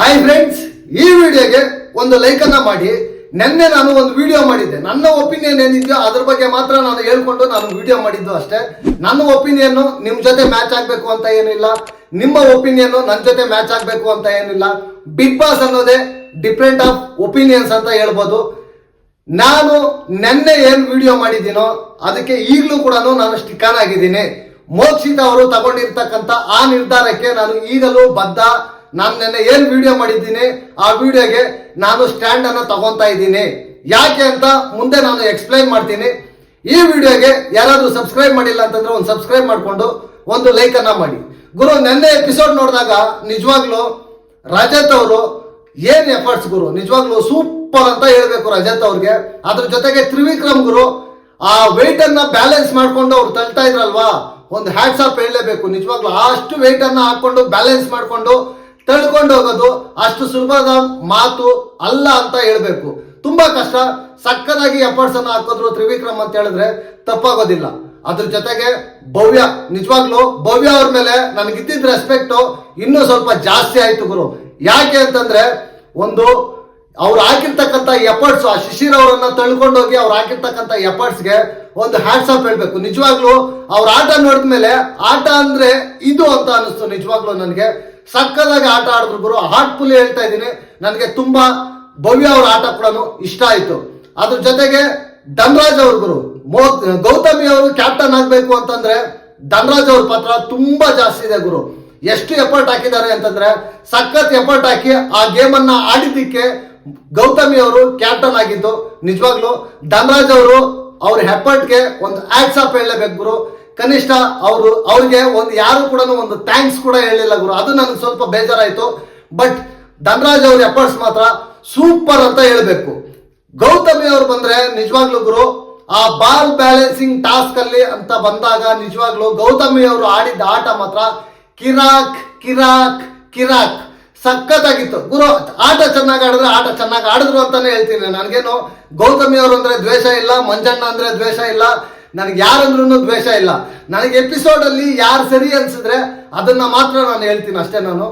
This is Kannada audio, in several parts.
ಹಾಯ್ ಫ್ರೆಂಡ್ಸ್ ಈ ವಿಡಿಯೋಗೆ ಒಂದು ಲೈಕ್ ಅನ್ನ ಮಾಡಿ. ನಿನ್ನೆ ನಾನು ಒಂದು ವಿಡಿಯೋ ಮಾಡಿದ್ದೆ. ನನ್ನ ಒಪಿನಿಯನ್ ಏನಿದೆಯೋ ಅದ್ರ ಬಗ್ಗೆ ಮಾತ್ರ ನಾನು ಹೇಳ್ಕೊಂಡು ನಾನು ವಿಡಿಯೋ ಮಾಡಿದ್ದು ಅಷ್ಟೇ. ನನ್ನ ಒಪಿನಿಯನ್ ನಿಮ್ ಜೊತೆ ಮ್ಯಾಚ್ ಆಗ್ಬೇಕು ಅಂತ ಏನಿಲ್ಲ. ನಿಮ್ಮ ಒಪಿನಿಯನ್ ನನ್ನ ಜೊತೆ ಮ್ಯಾಚ್ ಆಗ್ಬೇಕು ಅಂತ ಏನಿಲ್ಲ. ಬಿಗ್ ಬಾಸ್ ಅನ್ನೋದೇ ಡಿಫ್ರೆಂಟ್ ಆಫ್ ಒಪಿನಿಯನ್ಸ್ ಅಂತ ಹೇಳ್ಬೋದು. ನಾನು ನಿನ್ನೆ ಏನ್ ವಿಡಿಯೋ ಮಾಡಿದ್ದೀನೋ ಅದಕ್ಕೆ ಈಗಲೂ ಕೂಡ ನಾನು ಸ್ಟಿಕಾನ್ ಆಗಿದ್ದೀನಿ. ಮೋಕ್ಷಿತ ಅವರು ತಗೊಂಡಿರ್ತಕ್ಕಂಥ ಆ ನಿರ್ಧಾರಕ್ಕೆ ನಾನು ಈಗಲೂ ಬದ್ಧ. ನಾನು ನಿನ್ನೆ ಏನ್ ವಿಡಿಯೋ ಮಾಡಿದ್ದೀನಿ? ಆ ವಿಡಿಯೋಗೆ ನಾನು ಸ್ಟ್ಯಾಂಡ್ ಅನ್ನು ತಗೊಂತಾ ಇದ್ದೀನಿ. ಯಾಕೆ ಅಂತ ಮುಂದೆ ನಾನು ಎಕ್ಸ್ಪ್ಲೈನ್ ಮಾಡ್ತೀನಿ. ಈ ವಿಡಿಯೋಗೆ ಯಾರಾದ್ರೂ ಸಬ್ಸ್ಕ್ರೈಬ್ ಮಾಡಿಲ್ಲ ಅಂತಂದ್ರೆ ಒಂದು ಸಬ್ಸ್ಕ್ರೈಬ್ ಮಾಡಿಕೊಂಡು ಒಂದು ಲೈಕ್ ಅನ್ನ ಮಾಡಿ. ಗುರು, ನಿನ್ನೆ ಎಪಿಸೋಡ್ ನೋಡಿದಾಗ ನಿಜವಾಗ್ಲೂ ರಜತ್ ಅವರು ಏನ್ ಎಫರ್ಟ್ಸ್ ಗುರು? ನಿಜವಾಗ್ಲೂ ಸೂಪರ್ ಅಂತ ಹೇಳ್ಬೇಕು ರಜತ್ ಅವ್ರಿಗೆ. ಅದ್ರ ಜೊತೆಗೆ ತ್ರಿವಿಕ್ರಮ್ ಗುರು, ಆ ವೆಯ್ಟ್ ಅನ್ನ ಬ್ಯಾಲೆನ್ಸ್ ಮಾಡ್ಕೊಂಡು ಅವ್ರು ತಳ್ತಾ ಇದ್ರಲ್ವಾ? ಒಂದು ಹ್ಯಾಟ್ಸ್ ಆಫ್ ಹೇಳಲೇಬೇಕು. ನಿಜವಾಗ್ಲೂ ಅಷ್ಟು ವೆಯ್ಟ್ ಅನ್ನ ಹಾಕೊಂಡು ಬ್ಯಾಲೆನ್ಸ್ ಮಾಡ್ಕೊಂಡು ತಳ್ಕೊಂಡು ಹೋಗೋದು ಅಷ್ಟು ಸುಲಭದ ಮಾತು ಅಲ್ಲ ಅಂತ ಹೇಳ್ಬೇಕು. ತುಂಬಾ ಕಷ್ಟ. ಸಕ್ಕದಾಗಿ ಎಫರ್ಟ್ಸ್ ಅನ್ನು ಹಾಕಿದ್ರು ತ್ರಿವಿಕ್ರಮ್ ಅಂತ ಹೇಳಿದ್ರೆ ತಪ್ಪಾಗೋದಿಲ್ಲ. ಅದ್ರ ಜೊತೆಗೆ ಭವ್ಯ, ನಿಜವಾಗ್ಲೂ ಭವ್ಯ ಅವ್ರ ಮೇಲೆ ನನಗಿದ್ದಿದ್ದ ರೆಸ್ಪೆಕ್ಟ್ ಇನ್ನೂ ಸ್ವಲ್ಪ ಜಾಸ್ತಿ ಆಯ್ತು ಗುರು. ಯಾಕೆ ಅಂತಂದ್ರೆ ಒಂದು ಅವ್ರು ಹಾಕಿರ್ತಕ್ಕಂಥ ಎಫರ್ಟ್ಸ್ ಆ ಶಿಶಿರ್ ಅವರನ್ನ ತಳ್ಕೊಂಡೋಗಿ ಅವ್ರು ಹಾಕಿರ್ತಕ್ಕಂಥ ಎಫರ್ಟ್ಸ್ಗೆ ಒಂದು ಹ್ಯಾಟ್ಸ್ ಆಫ್ ಹೇಳ್ಬೇಕು. ನಿಜವಾಗ್ಲೂ ಅವ್ರ ಆಟ ನೋಡಿದ್ಮೇಲೆ ಆಟ ಅಂದ್ರೆ ಇದು ಅಂತ ಅನಿಸ್ತು ನಿಜವಾಗ್ಲೂ ನನಗೆ. ಸಕ್ಕದಾಗಿ ಆಟ ಆಡಿದ್ರು ಗುರು. ಹಾರ್ಟ್ಫುಲ್ ಹೇಳ್ತಾ ಇದ್ದೀನಿ. ನನಗೆ ತುಂಬಾ ಭವ್ಯ ಅವ್ರ ಆಟ ಕೂಡ ಇಷ್ಟ ಆಯಿತು. ಅದ್ರ ಜೊತೆಗೆ ಧನ್ರಾಜ್ ಅವ್ರ ಗುರು. ಮೋ, ಗೌತಮಿ ಅವರು ಕ್ಯಾಪ್ಟನ್ ಆಗಬೇಕು ಅಂತಂದ್ರೆ ಧನ್ರಾಜ್ ಅವ್ರ ಪಾತ್ರ ತುಂಬಾ ಜಾಸ್ತಿ ಇದೆ ಗುರು. ಎಷ್ಟು ಎಫರ್ಟ್ ಹಾಕಿದ್ದಾರೆ ಅಂತಂದ್ರೆ ಸಖತ್ ಎಫರ್ಟ್ ಹಾಕಿ ಆ ಗೇಮ್ ಅನ್ನ ಆಡಿದ್ದಕ್ಕೆ ಗೌತಮಿ ಅವರು ಕ್ಯಾಪ್ಟನ್ ಆಗಿದ್ದು. ನಿಜವಾಗ್ಲು ಧನ್ರಾಜ್ ಅವರು ಅವ್ರ ಎಫರ್ಟ್ಗೆ ಒಂದು ಆಕ್ಸ್ ಆಫ್ ಹೇಳಲೇಬೇಕು ಗುರು. ಕನಿಷ್ಠ ಅವರು, ಅವ್ರಿಗೆ ಒಂದು ಯಾರು ಕೂಡ ಒಂದು ಥ್ಯಾಂಕ್ಸ್ ಕೂಡ ಹೇಳಿಲ್ಲ ಗುರು. ಅದು ನನಗೆ ಸ್ವಲ್ಪ ಬೇಜಾರಾಯಿತು. ಬಟ್ ಧನರಾಜ್ ಅವ್ರ ಎಫರ್ಟ್ಸ್ ಮಾತ್ರ ಸೂಪರ್ ಅಂತ ಹೇಳಬೇಕು. ಗೌತಮಿ ಅವರು ಬಂದ್ರೆ ನಿಜವಾಗ್ಲೂ ಗುರು, ಆ ಬಾಲ್ ಬ್ಯಾಲೆನ್ಸಿಂಗ್ ಟಾಸ್ಕ್ ಅಲ್ಲಿ ಅಂತ ಬಂದಾಗ ನಿಜವಾಗ್ಲೂ ಗೌತಮಿ ಅವರು ಆಡಿದ್ದ ಆಟ ಮಾತ್ರ ಕಿರಾಕ್ ಕಿರಾಕ್ ಕಿರಾಕ್. ಸಖತ್ತಾಗಿತ್ತು. ಗುರು, ಆಟ ಚೆನ್ನಾಗಿ ಆಡಿದ್ರೆ ಆಟ ಚೆನ್ನಾಗಿ ಆಡಿದ್ರು ಅಂತಾನೆ ಹೇಳ್ತೀನಿ. ನನಗೇನು ಗೌತಮಿ ಅವರು ಅಂದ್ರೆ ದ್ವೇಷ ಇಲ್ಲ, ಮಂಜಣ್ಣ ಅಂದ್ರೆ ದ್ವೇಷ ಇಲ್ಲ ನನಗೆ ಯಾರಂದ್ರೂ ದ್ವೇಷ ಇಲ್ಲ. ನನಗೆ ಎಪಿಸೋಡ್ ಅಲ್ಲಿ ಯಾರು ಸರಿ ಅನ್ಸಿದ್ರೆ ಅದನ್ನ ಮಾತ್ರ ನಾನು ಹೇಳ್ತೀನಿ ಅಷ್ಟೇ ನಾನು.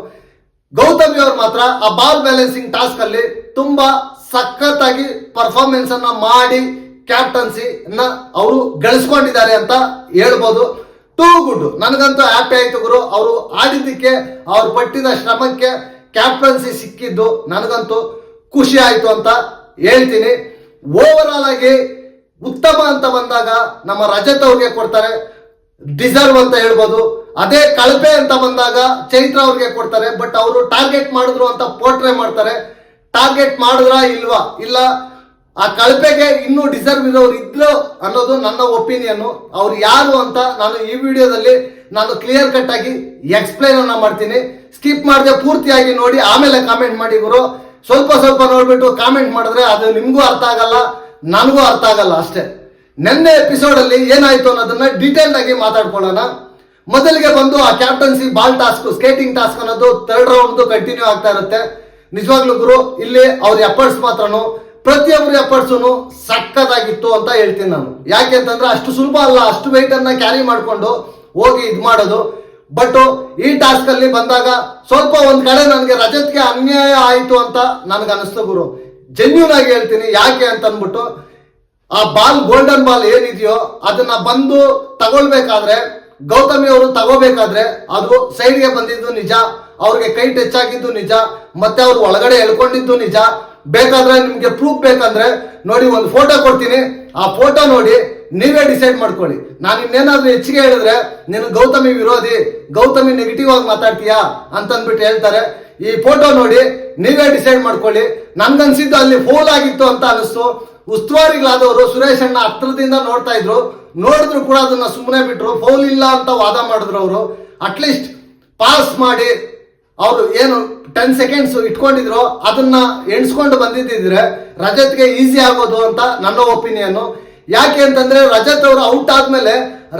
ಗೌತಮಿ ಅವ್ರು ಮಾತ್ರ ಆ ಬಾಲ್ ಬ್ಯಾಲೆನ್ಸಿಂಗ್ ಟಾಸ್ಕ್ ಅಲ್ಲಿ ತುಂಬಾ ಸಖತ್ತಾಗಿ ಪರ್ಫಾರ್ಮೆನ್ಸ್ ಅನ್ನ ಮಾಡಿ ಕ್ಯಾಪ್ಟನ್ಸಿ ಅವರು ಗಳಿಸ್ಕೊಂಡಿದ್ದಾರೆ ಅಂತ ಹೇಳ್ಬೋದು. ಟೂ ಗುಡ್ ನನಗಂತೂ ಹ್ಯಾಪಿ ಆಯ್ತು ಗುರು. ಅವರು ಆಡಿದ್ದಕ್ಕೆ, ಅವ್ರು ಪಟ್ಟಿದ ಶ್ರಮಕ್ಕೆ ಕ್ಯಾಪ್ಟನ್ಸಿ ಸಿಕ್ಕಿದ್ದು ನನಗಂತೂ ಖುಷಿ ಆಯ್ತು ಅಂತ ಹೇಳ್ತೀನಿ. ಓವರ್ ಆಗಿ ಉತ್ತಮ ಅಂತ ಬಂದಾಗ ನಮ್ಮ ರಜತ್ ಅವ್ರಿಗೆ ಕೊಡ್ತಾರೆ, ಡಿಸರ್ವ್ ಅಂತ ಹೇಳ್ಬೋದು. ಅದೇ ಕಳಪೆ ಅಂತ ಬಂದಾಗ ಚೈತ್ರ ಅವ್ರಿಗೆ ಕೊಡ್ತಾರೆ, ಬಟ್ ಅವರು ಟಾರ್ಗೆಟ್ ಮಾಡಿದ್ರು ಅಂತ ಪೋರ್ಟ್ರೇ ಮಾಡ್ತಾರೆ. ಟಾರ್ಗೆಟ್ ಮಾಡಿದ್ರ ಇಲ್ವಾ? ಇಲ್ಲ. ಆ ಕಳಪೆಗೆ ಇನ್ನೂ ಡಿಸರ್ವ್ ಇರೋರು ಇದ್ರು ಅನ್ನೋದು ನನ್ನ ಒಪಿನಿಯನ್. ಅವ್ರು ಯಾರು ಅಂತ ನಾನು ಈ ವಿಡಿಯೋದಲ್ಲಿ ನಾನು ಕ್ಲಿಯರ್ ಕಟ್ ಆಗಿ ಎಕ್ಸ್ಪ್ಲೈನ್ ಅನ್ನ ಮಾಡ್ತೀನಿ. ಸ್ಕಿಪ್ ಮಾಡದೆ ಪೂರ್ತಿಯಾಗಿ ನೋಡಿ, ಆಮೇಲೆ ಕಾಮೆಂಟ್ ಮಾಡಿ ಗುರು. ಸ್ವಲ್ಪ ಸ್ವಲ್ಪ ನೋಡ್ಬಿಟ್ಟು ಕಾಮೆಂಟ್ ಮಾಡಿದ್ರೆ ಅದು ನಿಮಗೂ ಅರ್ಥ ಆಗಲ್ಲ. ನನಗೂ ಅರ್ಥ ಆಗಲ್ಲ ಅಷ್ಟೇ. ನೆನ್ನೆ ಎಪಿಸೋಡ್ ಅಲ್ಲಿ ಏನಾಯ್ತು ಅನ್ನೋದನ್ನ ಡೀಟೇಲ್ ಆಗಿ ಮಾತಾಡ್ಕೊಳ್ಳೋಣ. ಮೊದಲಿಗೆ ಬಂದು ಆ captaincy ball task skating task ಅನ್ನೋದು ಥರ್ಡ್ ರೌಂಡ್ ಕಂಟಿನ್ಯೂ ಆಗ್ತಾ ಇರುತ್ತೆ. ನಿಜವಾಗ್ಲೂ ಗುರು, ಇಲ್ಲಿ ಅವ್ರ ಎಫರ್ಟ್ಸ್ ಮಾತ್ರನು ಪ್ರತಿಯೊಬ್ಬರ ಎಫರ್ಟ್ಸು ಸಕ್ಕದಾಗಿತ್ತು ಅಂತ ಹೇಳ್ತೀನಿ ನಾನು. ಯಾಕೆ ಅಂತಂದ್ರೆ ಅಷ್ಟು ಸುಲಭ ಅಲ್ಲ, ಅಷ್ಟು ವೆಯ್ಟ್ ಅನ್ನ ಕ್ಯಾರಿ ಮಾಡಿಕೊಂಡು ಹೋಗಿ ಇದು ಮಾಡೋದು. ಬಟ್ ಈ ಟಾಸ್ಕ್ ಅಲ್ಲಿ ಬಂದಾಗ ಸ್ವಲ್ಪ ಒಂದ್ ಕಡೆ ನನಗೆ ರಜತ್ಗೆ ಅನ್ಯಾಯ ಆಯಿತು ಅಂತ ನನಗೆ ಅನಿಸ್ತು ಗುರು. ಜೆನ್ಯೂನ್ ಆಗಿ ಹೇಳ್ತೀನಿ. ಯಾಕೆ ಅಂತ ಅಂದ್ಬಿಟ್ಟು ಆ ಬಾಲ್ ಗೋಲ್ಡನ್ ಬಾಲ್ ಏನಿದೆಯೋ ಅದನ್ನ ಬಂದು ತಗೊಳ್ಬೇಕಾದ್ರೆ, ಗೌತಮಿ ಅವರು ತಗೋಬೇಕಾದ್ರೆ ಅದು ಸೈಡ್ಗೆ ಬಂದಿದ್ದು ನಿಜ, ಅವ್ರಿಗೆ ಕೈ ಟಚ್ ಆಗಿದ್ದು ನಿಜ, ಮತ್ತೆ ಅವ್ರು ಒಳಗಡೆ ಎಳ್ಕೊಂಡಿದ್ದು ನಿಜ. ಬೇಕಾದ್ರೆ ನಿಮ್ಗೆ ಪ್ರೂಫ್ ಬೇಕಂದ್ರೆ ನೋಡಿ, ಒಂದು ಫೋಟೋ ಕೊಡ್ತೀನಿ. ಆ ಫೋಟೋ ನೋಡಿ, ನೀವೇ ಡಿಸೈಡ್ ಮಾಡ್ಕೊಳ್ಳಿ. ನಾನು ಇನ್ನೇನಾದ್ರೂ ಹೆಚ್ಚಿಗೆ ಹೇಳಿದ್ರೆ, ನೀನು ಗೌತಮಿ ವಿರೋಧಿ, ಗೌತಮಿ ನೆಗೆಟಿವ್ ಆಗಿ ಮಾತಾಡ್ತೀಯಾ ಅಂತ ಅಂದ್ಬಿಟ್ಟು ಹೇಳ್ತಾರೆ. ಈ ಫೋಟೋ ನೋಡಿ ನೀವೇ ಡಿಸೈಡ್ ಮಾಡ್ಕೊಳ್ಳಿ. ನನ್ಗನ್ಸಿದ್ದು ಅಲ್ಲಿ ಫೋಲ್ ಆಗಿತ್ತು ಅಂತ ಅನಿಸ್ತು ಉಸ್ತುವಾರಿಗಳಾದವರು ಸುರೇಶ್ ಅಣ್ಣ ಹತ್ರದಿಂದ ನೋಡ್ತಾ ಇದ್ರು. ನೋಡಿದ್ರು ಕೂಡ ಅದನ್ನ ಸುಮ್ಮನೆ ಬಿಟ್ರು. ಫೌಲ್ ಇಲ್ಲ ಅಂತ ವಾದ ಮಾಡಿದ್ರು ಅವರು. ಅಟ್ಲೀಸ್ಟ್ ಪಾಸ್ ಮಾಡಿ ಅವರು ಏನು ಟೆನ್ ಸೆಕೆಂಡ್ಸ್ ಇಟ್ಕೊಂಡಿದ್ರು. ಅದನ್ನ ಎಣಿಸ್ಕೊಂಡು ಬಂದಿದ್ದಿದ್ರೆ ರಜತ್ಗೆ ಈಸಿ ಆಗೋದು ಅಂತ ನನ್ನ ಒಪಿನಿಯನ್ ಯಾಕೆ ಅಂತಂದ್ರೆ ರಜತ್ ಅವರು ಔಟ್ ಆದ್ಮೇಲೆ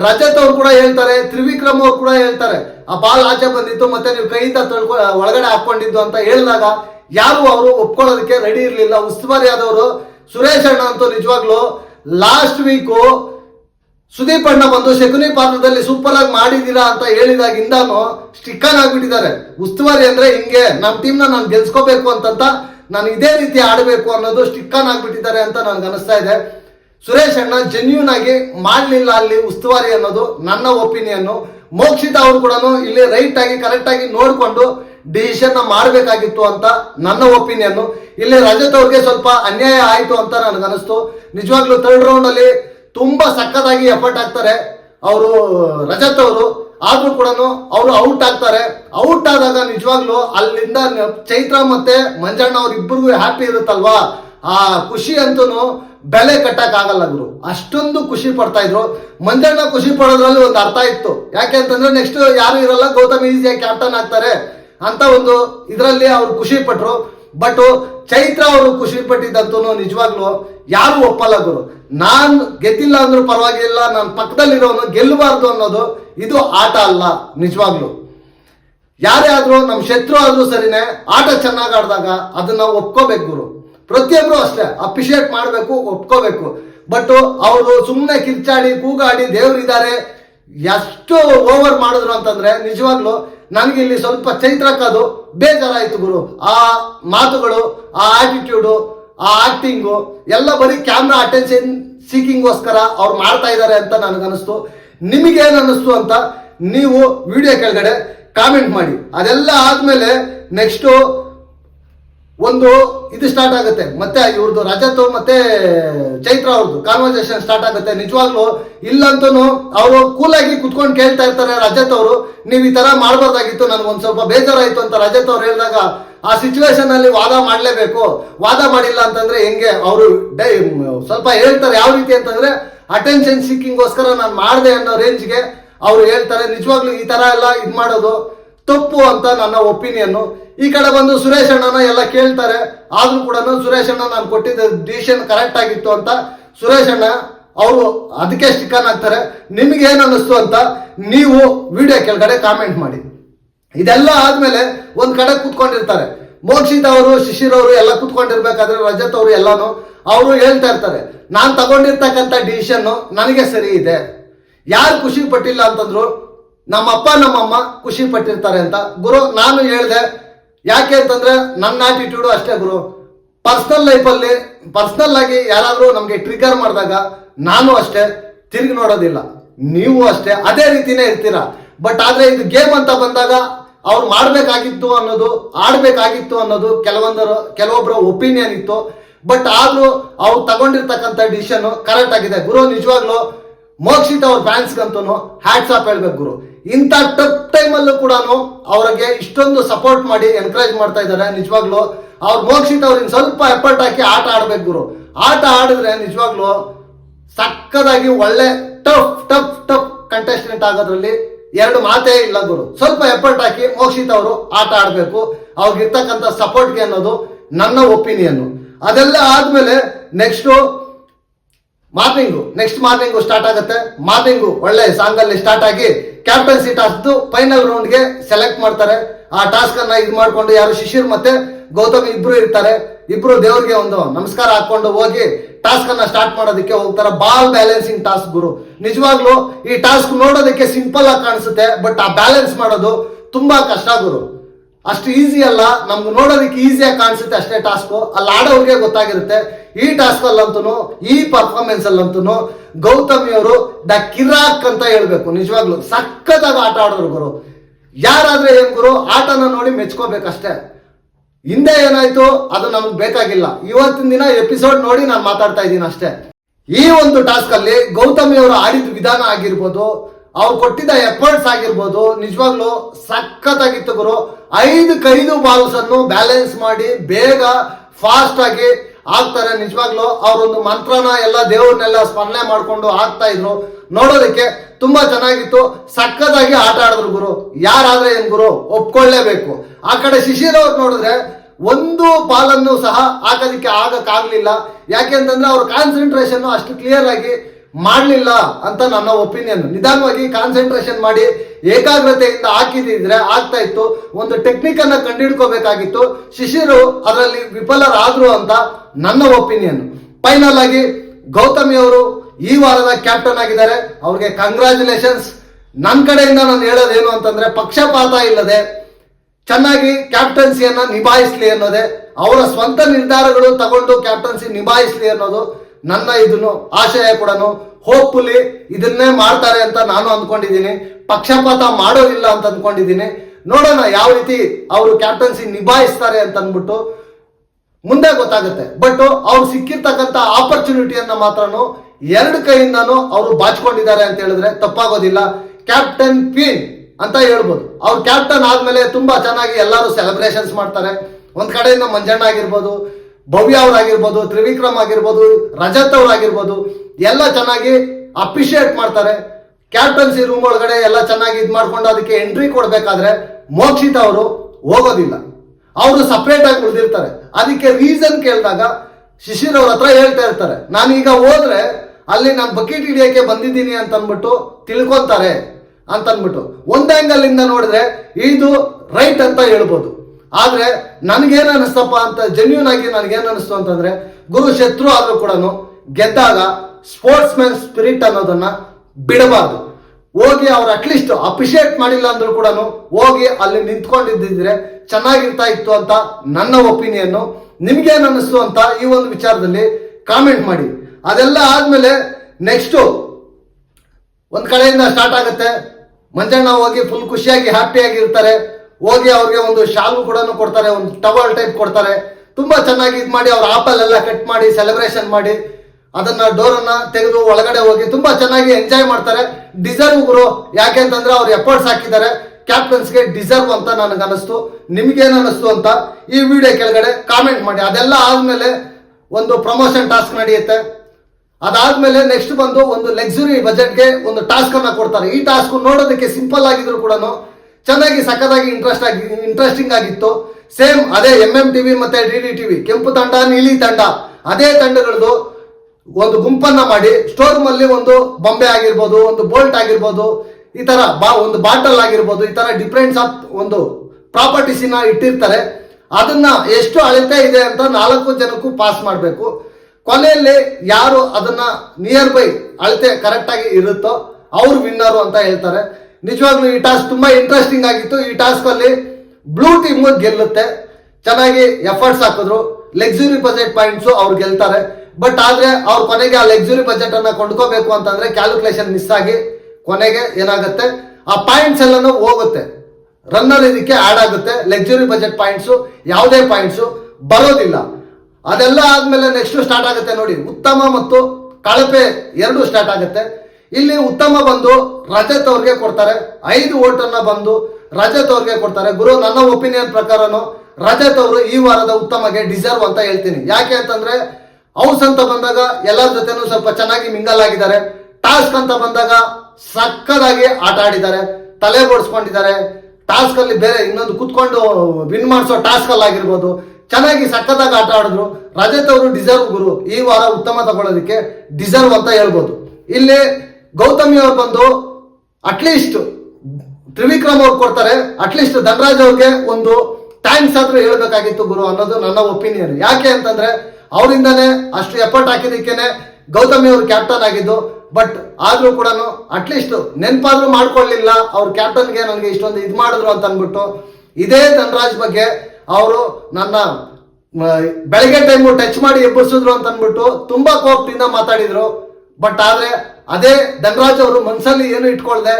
ರಜತ್ ಅವ್ರು ಕೂಡ ಹೇಳ್ತಾರೆ, ತ್ರಿವಿಕ್ರಮ್ ಅವ್ರು ಕೂಡ ಹೇಳ್ತಾರೆ. ಆ ಬಾಲ್ ಆಚೆ ಬಂದಿತ್ತು, ಮತ್ತೆ ನೀವು ಕೈಯಿಂದ ತೊಳ್ಕೊ ಒಳಗಡೆ ಹಾಕೊಂಡಿದ್ದು ಅಂತ ಹೇಳಿದಾಗ ಯಾರು ಅವರು ಒಪ್ಕೊಳ್ಳೋದಕ್ಕೆ ರೆಡಿ ಇರಲಿಲ್ಲ. ಉಸ್ತುವಾರಿ ಆದವರು ಸುರೇಶ್ ಅಣ್ಣ ಅಂತೂ ನಿಜವಾಗ್ಲು ಲಾಸ್ಟ್ ವೀಕು ಸುದೀಪ್ ಅಣ್ಣ ಬಂದು ಶಕುನಿ ಪಾತ್ರದಲ್ಲಿ ಸೂಪರ್ ಆಗಿ ಮಾಡಿದ್ದೀರಾ ಅಂತ ಹೇಳಿದಾಗಿಂದಾನು ಸ್ಟಿಕ್ಕನ್ ಆಗಿಬಿಟ್ಟಿದ್ದಾರೆ. ಉಸ್ತುವಾರಿ ಅಂದ್ರೆ ಹಿಂಗೆ ನಮ್ಮ ಟೀಮ್ನ ನಾನು ಗೆಲ್ಸ್ಕೋಬೇಕು ಅಂತಂತ ನಾನು ಇದೇ ರೀತಿ ಆಡಬೇಕು ಅನ್ನೋದು ಸ್ಟಿಕ್ಕನ್ ಆಗಿಬಿಟ್ಟಿದ್ದಾರೆ ಅಂತ ನನಗೆ ಅನಿಸ್ತಾ ಇದೆ. ಸುರೇಶ್ ಅಣ್ಣ ಜೆನ್ಯೂನ್ ಆಗಿ ಮಾಡಲಿಲ್ಲ ಅಲ್ಲಿ ಉಸ್ತುವಾರಿ ಅನ್ನೋದು ನನ್ನ ಒಪಿನಿಯನ್ ಮೋಕ್ಷಿತ ಅವರು ಕೂಡ ಇಲ್ಲಿ ರೈಟ್ ಆಗಿ ಕರೆಕ್ಟ್ ಆಗಿ ನೋಡಿಕೊಂಡು ಡಿಸಿಷನ್ ಮಾಡಬೇಕಾಗಿತ್ತು ಅಂತ ನನ್ನ ಒಪಿನಿಯನ್ ಇಲ್ಲಿ ರಜತ್ ಅವ್ರಿಗೆ ಸ್ವಲ್ಪ ಅನ್ಯಾಯ ಆಯಿತು ಅಂತ ನನಗೆ ಅನಿಸ್ತು. ನಿಜವಾಗ್ಲೂ ಥರ್ಡ್ ರೌಂಡ್ ಅಲ್ಲಿ ತುಂಬಾ ಸಕ್ಕತ್ತಾಗಿ ಎಫರ್ಟ್ ಆಗ್ತಾರೆ ಅವರು, ರಜತ್ ಅವರು. ಆದ್ರೂ ಕೂಡ ಅವರು ಔಟ್ ಆಗ್ತಾರೆ. ಔಟ್ ಆದಾಗ ನಿಜವಾಗ್ಲೂ ಅಲ್ಲಿಂದ ಚೈತ್ರ ಮತ್ತೆ ಮಂಜಣ್ಣ ಅವ್ರಿಬ್ಬರಿಗೂ ಹ್ಯಾಪಿ ಇರುತ್ತಲ್ವಾ? ಆ ಖುಷಿ ಅಂತೂ ಬೆಲೆ ಕಟ್ಟಕ್ ಆಗಲ್ಲ ಗುರು. ಅಷ್ಟೊಂದು ಖುಷಿ ಪಡ್ತಾ ಇದ್ರು. ಮಂಜಣ್ಣ ಖುಷಿ ಪಡೋದ್ರಲ್ಲಿ ಒಂದು ಅರ್ಥ ಇತ್ತು. ಯಾಕೆ ಅಂತಂದ್ರೆ ನೆಕ್ಸ್ಟ್ ಯಾರು ಇರಲ್ಲ, ಗೌತಮ್ ಈಸಿಯಾಗಿ ಕ್ಯಾಪ್ಟನ್ ಆಗ್ತಾರೆ ಅಂತ ಒಂದು ಇದರಲ್ಲಿ ಅವರು ಖುಷಿ ಪಟ್ರು. ಬಟ್ ಚೈತ್ರ ಅವರು ಖುಷಿ ಪಟ್ಟಿದ್ದಂತೂ ನಿಜವಾಗ್ಲು ಯಾರು ಒಪ್ಪಲ್ಲ ಗುರು. ನಾನ್ ಗೆದ್ದಿಲ್ಲ ಅಂದ್ರೂ ಪರವಾಗಿಲ್ಲ, ನಾನು ಪಕ್ಕದಲ್ಲಿರೋನು ಗೆಲ್ಲಬಾರ್ದು ಅನ್ನೋದು ಇದು ಆಟ ಅಲ್ಲ, ನಿಜವಾಗ್ಲು. ಯಾರೇ ಆದ್ರೂ ನಮ್ಮ ಶತ್ರು ಆದ್ರೂ ಸರಿನೇ, ಆಟ ಚೆನ್ನಾಗಿ ಆಡಿದಾಗ ಅದನ್ನ ಒಪ್ಕೋಬೇಕು ಗುರು. ಪ್ರತಿಯೊಬ್ರು ಅಷ್ಟೇ ಅಪ್ರಿಶಿಯೇಟ್ ಮಾಡಬೇಕು, ಒಪ್ಕೋಬೇಕು. ಬಟ್ ಅವರು ಸುಮ್ಮನೆ ಕಿರ್ಚಾಡಿ, ಕೂಗಾಡಿ ದೇವರಿದ್ದಾರೆ, ಎಷ್ಟು ಓವರ್ ಮಾಡಿದ್ರು ಅಂತಂದ್ರೆ, ನಿಜವಾಗ್ಲು ನನಗಿಲ್ಲಿ ಸ್ವಲ್ಪ ಚೈತ್ರಕ್ಕದು ಬೇಜಾರಾಯ್ತು ಗುರು. ಆ ಮಾತುಗಳು, ಆ ಆಟಿಟ್ಯೂಡು ಆ ಆಕ್ಟಿಂಗು ಎಲ್ಲ ಬರೀ ಕ್ಯಾಮ್ರಾ ಅಟೆನ್ಷನ್ ಸೀಕಿಂಗ್ಗೋಸ್ಕರ ಅವ್ರು ಮಾಡ್ತಾ ಇದ್ದಾರೆ ಅಂತ ನನಗನ್ನಿಸ್ತು. ನಿಮಗೇನು ಅನ್ನಿಸ್ತು ಅಂತ ನೀವು ವಿಡಿಯೋ ಕೆಳಗಡೆ ಕಾಮೆಂಟ್ ಮಾಡಿ. ಅದೆಲ್ಲ ಆದಮೇಲೆ ನೆಕ್ಸ್ಟು ಒಂದು ಇದು ಸ್ಟಾರ್ಟ್ ಆಗುತ್ತೆ. ಮತ್ತೆ ಇವ್ರದ್ದು ರಜತ್ ಮತ್ತೆ ಚೈತ್ರ ಅವ್ರದ್ದು ಕಾನ್ವರ್ಸೇಷನ್ ಸ್ಟಾರ್ಟ್ ಆಗುತ್ತೆ. ನಿಜವಾಗ್ಲೂ ಇಲ್ಲಂತೂ ಅವರು ಕೂಲಾಗಿ ಕುತ್ಕೊಂಡು ಕೇಳ್ತಾ ಇರ್ತಾರೆ ರಜತ್ ಅವರು. ನೀವು ಈ ತರ ಮಾಡಬಾರ್ದಾಗಿತ್ತು ನನ್ಗೊಂದ್ ಸ್ವಲ್ಪ ಬೇಜಾರಾಯ್ತು ಅಂತ ರಜತ್ ಅವ್ರು ಹೇಳಿದಾಗ ಆ ಸಿಚುವೇಶನ್ ಅಲ್ಲಿ ವಾದ ಮಾಡಲೇಬೇಕು. ವಾದ ಮಾಡಿಲ್ಲ ಅಂತಂದ್ರೆ ಹೆಂಗೆ? ಅವರು ಡೈ, ಸ್ವಲ್ಪ ಹೇಳ್ತಾರೆ ಯಾವ ರೀತಿ ಅಂತಂದ್ರೆ ಅಟೆನ್ಷನ್ ಸಿಕ್ಕಿಂಗೋಸ್ಕರ ನಾನು ಮಾಡಿದೆ ಅನ್ನೋ ರೇಂಜ್ಗೆ ಅವ್ರು ಹೇಳ್ತಾರೆ. ನಿಜವಾಗ್ಲೂ ಈ ತರ ಎಲ್ಲ ಇದು ಮಾಡೋದು ತಪ್ಪು ಅಂತ ನನ್ನ ಒಪಿನಿಯನ್. ಈ ಕಡೆ ಬಂದು ಸುರೇಶ್ ಅಣ್ಣನ ಎಲ್ಲ ಕೇಳ್ತಾರೆ. ಆದ್ರೂ ಕೂಡ ಸುರೇಶ್ ಅಣ್ಣ ನಾನು ಕೊಟ್ಟಿದ್ದ ಡಿಸಿಷನ್ ಕರೆಕ್ಟ್ ಆಗಿತ್ತು ಅಂತ ಸುರೇಶ್ ಅಣ್ಣ ಅವರು ಅದಕ್ಕೆ ಸ್ಟಿಕ್ಕನ್ ಆಗ್ತಾರೆ. ನಿಮ್ಗೆ ಏನ್ ಅನ್ನಿಸ್ತು ಅಂತ ನೀವು ವಿಡಿಯೋ ಕೆಳಗಡೆ ಕಾಮೆಂಟ್ ಮಾಡಿ. ಇದೆಲ್ಲ ಆದ್ಮೇಲೆ ಒಂದ್ ಕಡೆ ಕೂತ್ಕೊಂಡಿರ್ತಾರೆ. ಮೋಕ್ಷಿತ್ ಅವರು, ಶಿಶಿರ್ ಅವರು ಎಲ್ಲ ಕೂತ್ಕೊಂಡಿರ್ಬೇಕಾದ್ರೆ ರಜತ್ ಅವರು ಎಲ್ಲಾನು ಅವರು ಹೇಳ್ತಾ ಇರ್ತಾರೆ, ನಾನು ತಗೊಂಡಿರ್ತಕ್ಕಂಥ ಡಿಸಿಷನ್ ನನಗೆ ಸರಿ ಇದೆ. ಯಾರು ಖುಷಿ ಪಟ್ಟಿಲ್ಲ ಅಂತಂದ್ರು ನಮ್ಮಪ್ಪ, ನಮ್ಮಮ್ಮ ಖುಷಿ ಪಟ್ಟಿರ್ತಾರೆ ಅಂತ. ಗುರು, ನಾನು ಹೇಳಿದೆ, ಯಾಕೆ ಅಂತಂದ್ರೆ ನನ್ನ ಆಟಿಟ್ಯೂಡು ಅಷ್ಟೇ ಗುರು. ಪರ್ಸನಲ್ ಲೈಫಲ್ಲಿ ಪರ್ಸನಲ್ ಆಗಿ ಯಾರಾದರೂ ನಮಗೆ ಟ್ರಿಗರ್ ಮಾಡಿದಾಗ ನಾನು ಅಷ್ಟೇ, ತಿರುಗಿ ನೋಡೋದಿಲ್ಲ. ನೀವು ಅಷ್ಟೇ, ಅದೇ ರೀತಿನೇ ಇರ್ತೀರ. ಬಟ್ ಆದರೆ ಇದು ಗೇಮ್ ಅಂತ ಬಂದಾಗ ಅವ್ರು ಮಾಡಬೇಕಾಗಿತ್ತು ಅನ್ನೋದು, ಆಡಬೇಕಾಗಿತ್ತು ಅನ್ನೋದು ಕೆಲವೊಂದರು ಕೆಲವೊಬ್ಬರ ಒಪಿನಿಯನ್ ಇತ್ತು. ಬಟ್ ಆದರೂ ಅವ್ರು ತಗೊಂಡಿರ್ತಕ್ಕಂಥ ಡಿಸಿಷನ್ ಕರೆಕ್ಟ್ ಆಗಿದೆ. ಗುರು, ನಿಜವಾಗ್ಲೂ ಮೋಕ್ಷಿತ್ ಅವ್ರ ಫ್ಯಾನ್ಸ್ಗಂತೂ ಹ್ಯಾಟ್ಸ್ ಆಫ್ ಹೇಳ್ಬೇಕು ಗುರು. ಇಂಥ ಟಫ್ ಟೈಮಲ್ಲೂ ಕೂಡ ಅವ್ರಿಗೆ ಇಷ್ಟೊಂದು ಸಪೋರ್ಟ್ ಮಾಡಿ ಎನ್ಕರೇಜ್ ಮಾಡ್ತಾ ಇದ್ದಾರೆ. ನಿಜವಾಗ್ಲು ಅವ್ರ ಮೋಕ್ಷಿತ್ ಅವ್ರಿಗೆ ಸ್ವಲ್ಪ ಎಫರ್ಟ್ ಹಾಕಿ ಆಟ ಆಡ್ಬೇಕು ಗುರು. ಆಟ ಆಡಿದ್ರೆ ನಿಜವಾಗ್ಲು ಸಕ್ಕದಾಗಿ ಒಳ್ಳೆ ಟಫ್ ಟಫ್ ಟಫ್ ಕಂಟೆಸ್ಟೆಂಟ್ ಆಗೋದ್ರಲ್ಲಿ ಎರಡು ಮಾತೇ ಇಲ್ಲ ಗುರು. ಸ್ವಲ್ಪ ಎಫರ್ಟ್ ಹಾಕಿ ಮೋಕ್ಷಿತ್ ಅವರು ಆಟ ಆಡಬೇಕು. ಅವ್ರಿಗಿರ್ತಕ್ಕಂಥ ಸಪೋರ್ಟ್ಗೆ ಅನ್ನೋದು ನನ್ನ ಒಪಿನಿಯನ್ ಅದೆಲ್ಲ ಆದ್ಮೇಲೆ next morning next morning start ಆಗುತ್ತೆ. ಮಾರ್ನಿಂಗು ಒಳ್ಳೆ ಸಾಂಗಲ್ಲಿ ಸ್ಟಾರ್ಟ್ ಆಗಿ ಕ್ಯಾಪ್ಟನ್ಸಿ ಟಾಸ್ಕ್ ಫೈನಲ್ ರೌಂಡ್ಗೆ ಸೆಲೆಕ್ಟ್ ಮಾಡ್ತಾರೆ. ಆ ಟಾಸ್ಕ್ ಅನ್ನ ಇದು ಮಾಡ್ಕೊಂಡು ಯಾರು ಶಿಶಿರ್ ಮತ್ತೆ ಗೌತಮ್ ಇಬ್ರು ಇರ್ತಾರೆ. ಇಬ್ರು ದೇವ್ರಿಗೆ ಒಂದು ನಮಸ್ಕಾರ ಹಾಕೊಂಡು ಹೋಗಿ ಟಾಸ್ಕ್ ಅನ್ನ ಸ್ಟಾರ್ಟ್ ಮಾಡೋದಕ್ಕೆ ಹೋಗ್ತಾರೆ. ಬಾಲ್ ಬ್ಯಾಲೆನ್ಸಿಂಗ್ ಟಾಸ್ಕ್ ಗುರು. ನಿಜವಾಗ್ಲೂ ಈ ಟಾಸ್ಕ್ ನೋಡೋದಕ್ಕೆ ಸಿಂಪಲ್ ಆಗಿ ಕಾಣಿಸುತ್ತೆ ಬಟ್ ಆ ಬ್ಯಾಲೆನ್ಸ್ ಮಾಡೋದು ತುಂಬಾ ಕಷ್ಟ ಗುರು. ಅಷ್ಟು ಈಸಿ ಅಲ್ಲ, ನಮ್ಗೆ ನೋಡೋದಕ್ಕೆ ಈಸಿಯಾಗಿ ಕಾಣಿಸುತ್ತೆ ಅಷ್ಟೇ ಟಾಸ್ಕ್ ಅಲ್ಲಿ ಆಡೋರಿಗೆ ಗೊತ್ತಾಗಿರುತ್ತೆ. ಈ ಟಾಸ್ಕ್ ಅಲ್ಲಂತೂ ಈ ಪರ್ಫಾರ್ಮೆನ್ಸ್ ಅಲ್ಲಂತೂ ಗೌತಮಿ ಅವರು ದ ಕಿರಾಕ್ ಅಂತ ಹೇಳ್ಬೇಕು, ನಿಜವಾಗ್ಲು. ಸಖತ್ತಾಗಿ ಆಟ ಆಡೋರು ಗುರು. ಯಾರಾದ್ರೆ ಏನ್ ಗುರು, ಆಟನ ನೋಡಿ ಮೆಚ್ಕೋಬೇಕಷ್ಟೇ. ಹಿಂದೆ ಏನಾಯ್ತು, ಅದು ನಮ್ಗೆ ಬೇಕಾಗಿಲ್ಲ. ಇವತ್ತಿನ ದಿನ ಎಪಿಸೋಡ್ ನೋಡಿ ನಾನು ಮಾತಾಡ್ತಾ ಇದ್ದೀನಿ ಅಷ್ಟೇ. ಈ ಒಂದು ಟಾಸ್ಕ್ ಅಲ್ಲಿ ಗೌತಮಿ ಅವರು ಆಡಿದ ವಿಧಾನ ಆಗಿರ್ಬೋದು ಅವ್ರು ಕೊಟ್ಟಿದ್ದ ಎಫರ್ಟ್ಸ್ ಆಗಿರ್ಬೋದು, ನಿಜವಾಗ್ಲು ಸಖತ್ತಾಗಿತ್ತು ಗುರು. ಐದು ಕೈದು ಬಾಲ್ಸ್ ಅನ್ನು ಬ್ಯಾಲೆನ್ಸ್ ಮಾಡಿ ಬೇಗ ಫಾಸ್ಟ್ ಆಗಿ ಆಗ್ತಾರೆ ನಿಜವಾಗ್ಲು ಅವರೊಂದು ಮಂತ್ರನ ಎಲ್ಲ ದೇವ್ರನ್ನೆಲ್ಲ ಸ್ಮರಣೆ ಮಾಡ್ಕೊಂಡು ಆಗ್ತಾ ಇದ್ರು. ನೋಡೋದಕ್ಕೆ ತುಂಬಾ ಚೆನ್ನಾಗಿತ್ತು. ಸಖತ್ತಾಗಿ ಆಟ ಆಡಿದ್ರು ಗುರು. ಯಾರಾದ್ರೆ ಏನ್ ಗುರು? ಒಪ್ಕೊಳ್ಳೇಬೇಕು. ಆ ಕಡೆ ಶಿಶಿರ್ ನೋಡಿದ್ರೆ ಒಂದು ಬಾಲನ್ನು ಸಹ ಹಾಕೋದಕ್ಕೆ ಆಗಕ್ಕಾಗ್ಲಿಲ್ಲ. ಯಾಕೆ ಅಂತಂದ್ರೆ ಅವ್ರ ಕಾನ್ಸಂಟ್ರೇಷನ್ ಅಷ್ಟು ಕ್ಲಿಯರ್ ಆಗಿ ಮಾಡಲಿಲ್ಲ ಅಂತ ನನ್ನ ಒಪಿನಿಯನ್. ನಿಧಾನವಾಗಿ ಕಾನ್ಸಂಟ್ರೇಷನ್ ಮಾಡಿ ಏಕಾಗ್ರತೆಯಿಂದ ಹಾಕಿದಿದ್ರೆ ಆಗ್ತಾ ಇತ್ತು. ಒಂದು ಟೆಕ್ನಿಕ್ ಅನ್ನ ಕಂಡುಹಿಡ್ಕೋಬೇಕಾಗಿತ್ತು. ಶಿಶಿರು ಅದರಲ್ಲಿ ವಿಫಲರಾದ್ರು ಅಂತ ನನ್ನ ಒಪಿನಿಯನ್. ಫೈನಲ್ ಆಗಿ ಗೌತಮಿ ಅವರು ಈ ವಾರದ ಕ್ಯಾಪ್ಟನ್ ಆಗಿದ್ದಾರೆ. ಅವ್ರಿಗೆ ಕಂಗ್ರ್ಯಾಚುಲೇಷನ್ಸ್ ನನ್ನ ಕಡೆಯಿಂದ ನಾನು ಹೇಳೋದೇನು ಅಂತಂದ್ರೆ ಪಕ್ಷಪಾತ ಇಲ್ಲದೆ ಚೆನ್ನಾಗಿ ಕ್ಯಾಪ್ಟನ್ಸಿಯನ್ನ ನಿಭಾಯಿಸ್ಲಿ ಅನ್ನೋದೇ. ಅವರ ಸ್ವಂತ ನಿರ್ಧಾರಗಳು ತಗೊಂಡು ಕ್ಯಾಪ್ಟನ್ಸಿ ನಿಭಾಯಿಸ್ಲಿ ಅನ್ನೋದು ನನ್ನ ಇದನ್ನು ಆಶಯ ಕೂಡ ಹೋಪ್ಫುಲಿ ಇದನ್ನೇ ಮಾಡ್ತಾರೆ ಅಂತ ನಾನು ಅಂದ್ಕೊಂಡಿದ್ದೀನಿ. ಪಕ್ಷಪಾತ ಮಾಡೋದಿಲ್ಲ ಅಂತ ಅಂದ್ಕೊಂಡಿದ್ದೀನಿ. ನೋಡೋಣ ಯಾವ ರೀತಿ ಅವರು ಕ್ಯಾಪ್ಟನ್ಸಿ ನಿಭಾಯಿಸ್ತಾರೆ ಅಂತ ಅಂದ್ಬಿಟ್ಟು ಮುಂದೆ ಗೊತ್ತಾಗುತ್ತೆ. ಬಟ್ ಅವ್ರು ಸಿಕ್ಕಿರ್ತಕ್ಕಂಥ ಆಪರ್ಚುನಿಟಿಯನ್ನ ಮಾತ್ರ ಎರಡು ಕೈಯಿಂದನೂ ಅವರು ಬಾಚ್ಕೊಂಡಿದ್ದಾರೆ ಅಂತ ಹೇಳಿದ್ರೆ ತಪ್ಪಾಗೋದಿಲ್ಲ. ಕ್ಯಾಪ್ಟನ್ ಕ್ವೀನ್ ಅಂತ ಹೇಳ್ಬೋದು. ಅವ್ರು ಕ್ಯಾಪ್ಟನ್ ಆದ್ಮೇಲೆ ತುಂಬಾ ಚೆನ್ನಾಗಿ ಎಲ್ಲರೂ ಸೆಲೆಬ್ರೇಷನ್ಸ್ ಮಾಡ್ತಾರೆ. ಒಂದ್ ಕಡೆಯಿಂದ ಮಂಜಣ್ಣ ಆಗಿರ್ಬೋದು ಭವ್ಯ ಅವರಾಗಿರ್ಬೋದು, ತ್ರಿವಿಕ್ರಮ್ ಆಗಿರ್ಬೋದು, ರಜತ್ ಅವರಾಗಿರ್ಬೋದು, ಎಲ್ಲ ಚೆನ್ನಾಗಿ ಅಪ್ರಿಷಿಯೇಟ್ ಮಾಡ್ತಾರೆ. ಕ್ಯಾಪ್ಟನ್ಸಿ ರೂಮ್ ಒಳಗಡೆ ಎಲ್ಲ ಚೆನ್ನಾಗಿ ಇದು ಮಾಡ್ಕೊಂಡು ಅದಕ್ಕೆ ಎಂಟ್ರಿ ಕೊಡಬೇಕಾದ್ರೆ ಮೋಕ್ಷಿತ ಅವರು ಹೋಗೋದಿಲ್ಲ. ಅವರು ಸಪ್ರೇಟ್ ಆಗಿ ಉಳಿದಿರ್ತಾರೆ. ಅದಕ್ಕೆ ರೀಸನ್ ಕೇಳಿದಾಗ ಶಿಶಿರ್ ಅವ್ರ ಹತ್ರ ಹೇಳ್ತಾ ಇರ್ತಾರೆ. ನಾನೀಗ ಹೋದ್ರೆ ಅಲ್ಲಿ ನಾನು ಬಕೆಟ್ ಹಿಡಿಯೋಕೆ ಬಂದಿದ್ದೀನಿ ಅಂತ ಅಂದ್ಬಿಟ್ಟು ತಿಳ್ಕೊತಾರೆ ಅಂತ ಅಂದ್ಬಿಟ್ಟು ಒಂದ್ ಆಂಗಲ್ ಇಂದ ನೋಡಿದ್ರೆ ಇದು ರೈಟ್ ಅಂತ ಹೇಳ್ಬೋದು. ಆದ್ರೆ ನನಗೇನು ಅನಿಸ್ತಪ್ಪ ಅಂತ ಜೆನ್ಯೂನ್ ಆಗಿ ನನಗೇನು ಅನಿಸ್ತು ಅಂತಂದ್ರೆ ಗುರು ಶತ್ರು ಆದರೂ ಕೂಡ ಗೆದ್ದಾಗ ಸ್ಪೋರ್ಟ್ಸ್ ಮ್ಯಾನ್ ಸ್ಪಿರಿಟ್ ಅನ್ನೋದನ್ನ ಬಿಡಬಾರ್ದು. ಹೋಗಿ ಅವ್ರು ಅಟ್ಲೀಸ್ಟ್ ಅಪ್ರಿಷಿಯೇಟ್ ಮಾಡಿಲ್ಲ ಅಂದ್ರೂ ಕೂಡ ಹೋಗಿ ಅಲ್ಲಿ ನಿಂತ್ಕೊಂಡಿದ್ದಿದ್ರೆ ಚೆನ್ನಾಗಿರ್ತಾ ಇತ್ತು ಅಂತ ನನ್ನ ಒಪಿನಿಯನ್ ನಿಮ್ಗೇನು ಅನ್ನಿಸ್ತು ಅಂತ ಈ ಒಂದು ವಿಚಾರದಲ್ಲಿ ಕಾಮೆಂಟ್ ಮಾಡಿ. ಅದೆಲ್ಲ ಆದ್ಮೇಲೆ ನೆಕ್ಸ್ಟ್ ಒಂದ್ ಕಡೆಯಿಂದ ಸ್ಟಾರ್ಟ್ ಆಗುತ್ತೆ. ಮಂಜಣ್ಣ ಹೋಗಿ ಫುಲ್ ಖುಷಿಯಾಗಿ ಹ್ಯಾಪಿಯಾಗಿ ಇರ್ತಾರೆ ಹೋಗಿ ಅವ್ರಿಗೆ ಒಂದು ಶಾಲು ಕೂಡ ಕೊಡ್ತಾರೆ, ಒಂದು ಟವಲ್ ಟೈಪ್ ಕೊಡ್ತಾರೆ. ತುಂಬಾ ಚೆನ್ನಾಗಿ ಇದು ಮಾಡಿ, ಅವ್ರ ಆಪಲ್ ಎಲ್ಲ ಕಟ್ ಮಾಡಿ ಸೆಲೆಬ್ರೇಷನ್ ಮಾಡಿ, ಅದನ್ನ ಡೋರನ್ನ ತೆಗೆದು ಒಳಗಡೆ ಹೋಗಿ ತುಂಬಾ ಚೆನ್ನಾಗಿ ಎಂಜಾಯ್ ಮಾಡ್ತಾರೆ. ಡಿಸರ್ವ್ ಗುರು, ಯಾಕೆ ಅಂತಂದ್ರೆ ಅವ್ರು ಎಫರ್ಟ್ಸ್ ಹಾಕಿದ್ದಾರೆ. ಕ್ಯಾಪ್ಟನ್ಸ್ಗೆ ಡಿಸರ್ವ್ ಅಂತ ನನಗೆ ಅನಿಸ್ತು. ನಿಮ್ಗೇನು ಅನಿಸ್ತು ಅಂತ ಈ ವಿಡಿಯೋ ಕೆಳಗಡೆ ಕಾಮೆಂಟ್ ಮಾಡಿ. ಅದೆಲ್ಲ ಆದ್ಮೇಲೆ ಒಂದು ಪ್ರಮೋಷನ್ ಟಾಸ್ಕ್ ನಡೆಯುತ್ತೆ. ಅದಾದ್ಮೇಲೆ ನೆಕ್ಸ್ಟ್ ಬಂದು ಒಂದು ಲಕ್ಸುರಿ ಬಜೆಟ್ಗೆ ಒಂದು ಟಾಸ್ಕ್ ಅನ್ನ ಕೊಡ್ತಾರೆ. ಈ ಟಾಸ್ಕ್ ನೋಡೋದಕ್ಕೆ ಸಿಂಪಲ್ ಆಗಿದ್ರು ಕೂಡ ಚೆನ್ನಾಗಿ, ಸಖತ್ತಾಗಿ ಇಂಟ್ರೆಸ್ಟ್ ಆಗಿ ಇಂಟ್ರೆಸ್ಟಿಂಗ್ ಆಗಿತ್ತು. ಸೇಮ್ ಅದೇ ಎಂ ಎಂ ಟಿವಿ ಮತ್ತೆ ಡಿ ಡಿ ಟಿವಿ ಕೆಂಪು ತಂಡ, ನೀಲಿ ತಂಡ, ಅದೇ ತಂಡಗಳದ್ದು ಒಂದು ಗುಂಪನ್ನ ಮಾಡಿ ಸ್ಟೋರ್ ಅಲ್ಲಿ ಒಂದು ಬೊಂಬೆ ಆಗಿರ್ಬೋದು, ಒಂದು ಬೋಲ್ಟ್ ಆಗಿರ್ಬೋದು, ಈ ತರ ಬಾ, ಒಂದು ಬಾಟಲ್ ಆಗಿರ್ಬೋದು, ಈ ತರ ಡಿಫ್ರೆನ್ಸ್ ಆಫ್ ಒಂದು ಪ್ರಾಪರ್ಟೀಸ್ನ ಇಟ್ಟಿರ್ತಾರೆ. ಅದನ್ನ ಎಷ್ಟು ಅಳತೆ ಇದೆ ಅಂತ ನಾಲ್ಕು ಜನಕ್ಕೂ ಪಾಸ್ ಮಾಡಬೇಕು. ಕೊನೆಯಲ್ಲಿ ಯಾರು ಅದನ್ನ ನಿಯರ್ ಬೈ ಅಳತೆ ಕರೆಕ್ಟ್ ಆಗಿ ಇರುತ್ತೋ, ಅವ್ರು ವಿನ್ನರು ಅಂತ ಹೇಳ್ತಾರೆ. ನಿಜವಾಗ್ಲೂ ಈ ಟಾಸ್ಕ್ ತುಂಬಾ ಇಂಟ್ರೆಸ್ಟಿಂಗ್ ಆಗಿತ್ತು. ಈ ಟಾಸ್ಕ್ ಅಲ್ಲಿ ಬ್ಲೂ ಟೀಮ್ ಗೆಲ್ಲುತ್ತೆ. ಚೆನ್ನಾಗಿ ಎಫರ್ಟ್ಸ್ ಹಾಕಿದ್ರು. ಲಕ್ಸುರಿ ಬಜೆಟ್ ಪಾಯಿಂಟ್ಸ್ ಅವ್ರು ಗೆಲ್ತಾರೆ. ಬಟ್ ಆದ್ರೆ ಅವ್ರು ಕೊನೆಗೆ ಆ ಲಕ್ಸುರಿ ಬಜೆಟ್ ಅನ್ನ ಕೊಂಡ್ಕೋಬೇಕು ಅಂತಂದ್ರೆ ಕ್ಯಾಲ್ಕುಲೇಷನ್ ಮಿಸ್ ಆಗಿ ಕೊನೆಗೆ ಏನಾಗುತ್ತೆ? ಆ ಪಾಯಿಂಟ್ಸ್ ಎಲ್ಲಾನು ಹೋಗುತ್ತೆ. ರನ್ನರ್ ಇದಕ್ಕೆ ಆಡ್ ಆಗುತ್ತೆ. ಲಕ್ಸುರಿ ಬಜೆಟ್ ಪಾಯಿಂಟ್ಸ್ ಯಾವುದೇ ಪಾಯಿಂಟ್ಸ್ ಬರೋದಿಲ್ಲ. ಅದೆಲ್ಲ ಆದ್ಮೇಲೆ ನೆಕ್ಸ್ಟ್ ಸ್ಟಾರ್ಟ್ ಆಗುತ್ತೆ ನೋಡಿ. ಉತ್ತಮ ಮತ್ತು ಕಳಪೆ ಎರಡು ಸ್ಟಾರ್ಟ್ ಆಗುತ್ತೆ. ಇಲ್ಲಿ ಉತ್ತಮ ಬಂದು ರಜತ್ ಅವ್ರಿಗೆ ಕೊಡ್ತಾರೆ. ಐದು ಓಟನ್ನ ಬಂದು ರಜತ್ ಅವ್ರಿಗೆ ಕೊಡ್ತಾರೆ. ಗುರು, ನನ್ನ ಒಪಿನಿಯನ್ ಪ್ರಕಾರನು ರಜತ್ ಅವರು ಈ ವಾರದ ಉತ್ತಮಗೆ ಡಿಸರ್ವ್ ಅಂತ ಹೇಳ್ತೀನಿ. ಯಾಕೆ ಅಂತಂದ್ರೆ, ಹೌಸ್ ಅಂತ ಬಂದಾಗ ಎಲ್ಲರ ಜೊತೆನೂ ಸ್ವಲ್ಪ ಚೆನ್ನಾಗಿ ಮಿಂಗಲ್ ಆಗಿದ್ದಾರೆ. ಟಾಸ್ಕ್ ಅಂತ ಬಂದಾಗ ಸಕ್ಕದಾಗಿ ಆಟ ಆಡಿದ್ದಾರೆ. ತಲೆ ಬಡಿಸ್ಕೊಂಡಿದ್ದಾರೆ. ಟಾಸ್ಕ್ ಅಲ್ಲಿ ಬೇರೆ ಇನ್ನೊಂದು ಕುತ್ಕೊಂಡು ವಿನ್ ಮಾಡಿಸೋ ಟಾಸ್ಕ್ ಅಲ್ಲಿ ಆಗಿರ್ಬೋದು. ಚೆನ್ನಾಗಿ ಸಕ್ಕತ್ತಾಗಿ ಆಟ ಆಡಿದ್ರು. ರಜತ್ ಅವರು ಡಿಸರ್ವ್ ಗುರು. ಈ ವಾರ ಉತ್ತಮ ತಗೊಳ್ಳೋದಕ್ಕೆ ಡಿಸರ್ವ್ ಅಂತ ಹೇಳ್ಬೋದು. ಇಲ್ಲಿ ಗೌತಮಿ ಅವ್ರು ಬಂದು ಅಟ್ಲೀಸ್ಟ್ ತ್ರಿವಿಕ್ರಮ್ ಅವ್ರು ಕೊಡ್ತಾರೆ ಅಟ್ಲೀಸ್ಟ್ ಧನರಾಜ್ ಅವ್ರಿಗೆ ಒಂದು ಥ್ಯಾಂಕ್ಸ್ ಆದ್ರೂ ಹೇಳ್ಬೇಕಾಗಿತ್ತು ಗುರು ಅನ್ನೋದು ನನ್ನ ಒಪಿನಿಯನ್ ಯಾಕೆ ಅಂತಂದ್ರೆ ಅವರಿಂದಾನೇ ಅಷ್ಟು ಎಫರ್ಟ್ ಹಾಕಿದಕ್ಕೇನೆ ಗೌತಮಿ ಅವರು ಕ್ಯಾಪ್ಟನ್ ಆಗಿದ್ದು ಬಟ್ ಆದ್ರೂ ಕೂಡ ಅಟ್ಲೀಸ್ಟ್ ನೆನಪಾದ್ರೂ ಮಾಡ್ಕೊಳ್ಳಿಲ್ಲ ಅವ್ರ ಕ್ಯಾಪ್ಟನ್ಗೆ ನನಗೆ ಇಷ್ಟೊಂದು ಇದು ಮಾಡಿದ್ರು ಅಂತ ಅಂದ್ಬಿಟ್ಟು ಇದೇ ಧನರಾಜ್ ಬಗ್ಗೆ ಅವರು ನನ್ನ ಬೆಳಗ್ಗೆ ಟೈಮು ಟಚ್ ಮಾಡಿ ಎಬ್ಬಿಸಿದ್ರು ಅಂತ ಅಂದ್ಬಿಟ್ಟು ತುಂಬಾ ಕೋಪದಿಂದ ಮಾತಾಡಿದ್ರು. ಬಟ್ ಆದ್ರೆ ಅದೇ ಧನರಾಜ್ ಅವರು ಮನ್ಸಲ್ಲಿ ಏನು ಇಟ್ಕೊಳ್ದೆ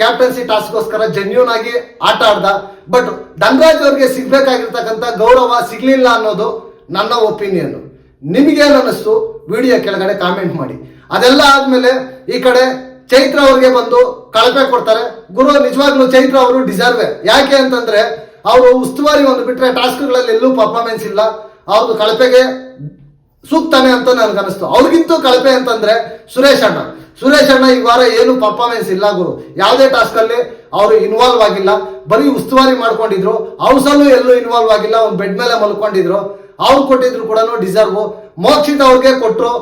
ಕ್ಯಾಪ್ಟನ್ಸಿ ಟಾಸ್ಕ್ಗೋಸ್ಕರ ಜೆನ್ಯೂನ್ ಆಗಿ ಆಟ ಆಡ್ದ. ಬಟ್ ಧನರಾಜ್ ಅವರಿಗೆ ಸಿಗ್ಬೇಕಾಗಿರ್ತಕ್ಕಂಥ ಗೌರವ ಸಿಗ್ಲಿಲ್ಲ ಅನ್ನೋದು ನನ್ನ ಒಪಿನಿಯನ್ ನಿಮ್ಗೇನು ಅನ್ನಿಸ್ತು? ವಿಡಿಯೋ ಕೆಳಗಡೆ ಕಾಮೆಂಟ್ ಮಾಡಿ. ಅದೆಲ್ಲ ಆದ್ಮೇಲೆ ಈ ಕಡೆ ಚೈತ್ರ ಅವ್ರಿಗೆ ಬಂದು ಕಳಪೆ ಕೊಡ್ತಾರೆ. ಗುರು, ನಿಜವಾಗ್ಲೂ ಚೈತ್ರ ಅವರು ಡಿಸರ್ವೆ ಯಾಕೆ ಅಂತಂದ್ರೆ ಅವರು ಉಸ್ತುವಾರಿ ಒಂದು ಬಿಟ್ರೆ ಟಾಸ್ಕ್ಗಳಲ್ಲಿ ಎಲ್ಲೂ ಪರ್ಫಾರ್ಮೆನ್ಸ್ ಇಲ್ಲ. ಅವ್ರದ್ದು ಕಳಪೆಗೆ ಸೂಕ್ತಾನೆ ಅಂತ ನನಗೆ ಅನಿಸ್ತು ಅವ್ರಿಗಿಂತೂ ಕಳಪೆ ಅಂತಂದ್ರೆ ಸುರೇಶ್ ಅಣ್ಣ. ಸುರೇಶ್ ಅಣ್ಣ ಈ ವಾರ ಏನು ಪರ್ಫಾರ್ಮೆನ್ಸ್ ಇಲ್ಲ ಗುರು. ಯಾವುದೇ ಟಾಸ್ಕ್ ಅಲ್ಲಿ ಅವರು ಇನ್ವಾಲ್ವ್ ಆಗಿಲ್ಲ. ಬರೀ ಉಸ್ತುವಾರಿ ಮಾಡ್ಕೊಂಡಿದ್ರು. ಹೌಸಲ್ಲೂ ಎಲ್ಲೂ ಇನ್ವಾಲ್ವ್ ಆಗಿಲ್ಲ. ಅವ್ನು ಬೆಡ್ ಮೇಲೆ ಮಲ್ಕೊಂಡಿದ್ರು. ಅವ್ರು ಕೊಟ್ಟಿದ್ರು ಕೂಡ ಡಿಸರ್ವ್ ಮೋಕ್ಷಿತ್ ಅವ್ರಿಗೆ ಕೊಟ್ಟರು